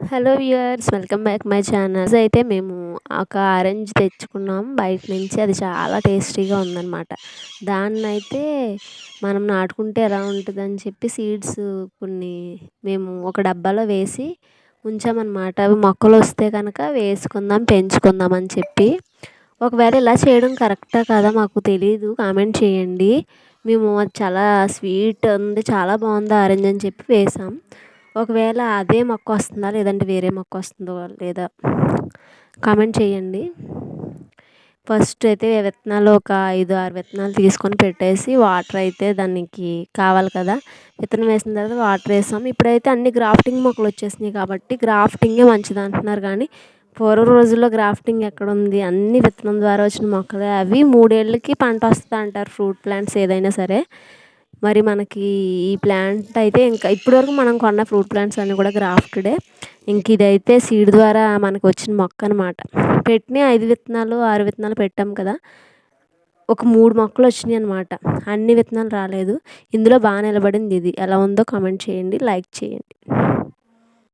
Hello viewers welcome back my channels అయితే మేము ఒక ఆరెంజ్ తెచ్చుకున్నాం. బయట నుంచి అది చాలా టేస్టీగా ఉందన్నమాట. దాన్ని అయితే మనం నాటుకుంటే ఎలా ఉంటుందని చెప్పి సీడ్స్ కొన్ని మేము ఒక డబ్బాలో వేసి ఉంచామన్నమాట. అవి మొక్కలు వస్తే కనుక వేసుకుందాం పెంచుకుందాం అని చెప్పి. ఒకవేళ ఇలా చేయడం కరెక్టా కదా మాకు తెలియదు కామెంట్ చేయండి. మేము అది చాలా స్వీట్ ఉంది చాలా బాగుంది ఆరెంజ్ అని చెప్పి వేసాం. ఒకవేళ అదే మొక్క వస్తుందా లేదంటే వేరే మొక్క వస్తుందో లేదా కామెంట్ చేయండి. ఫస్ట్ అయితే విత్తనాలు ఒక ఐదు ఆరు విత్తనాలు తీసుకొని పెట్టేసి వాటర్ అయితే దానికి కావాలి కదా. విత్తనం వేసిన తర్వాత వాటర్ వేసాం ఇప్పుడైతే అన్ని గ్రాఫ్టింగ్ మొక్కలు వచ్చేసినాయి కాబట్టి గ్రాఫ్టింగే మంచిది అంటున్నారు కానీ పూర్వ రోజుల్లో గ్రాఫ్టింగ్ ఎక్కడ ఉంది? అన్ని విత్తనం ద్వారా వచ్చిన మొక్కలే. అవి మూడేళ్ళకి పంట వస్తుంది అంటారు ఫ్రూట్ ప్లాంట్స్ ఏదైనా సరే. మరి మనకి ఈ ప్లాంట్ అయితే ఇంకా ఇప్పటివరకు మనం కొన్న ఫ్రూట్ ప్లాంట్స్ అన్నీ కూడా గ్రాఫ్టెడే. ఇంక ఇదైతే సీడ్ ద్వారా మనకు వచ్చిన మొక్క అనమాట పెట్టిన ఐదు విత్తనాలు ఆరు విత్తనాలు పెట్టాం కదా. ఒక మూడు మొక్కలు వచ్చినాయి అనమాట అన్ని విత్తనాలు రాలేదు. ఇందులో బాగా నిలబడింది ఇది. ఎలా ఉందో కామెంట్ చేయండి లైక్ చేయండి.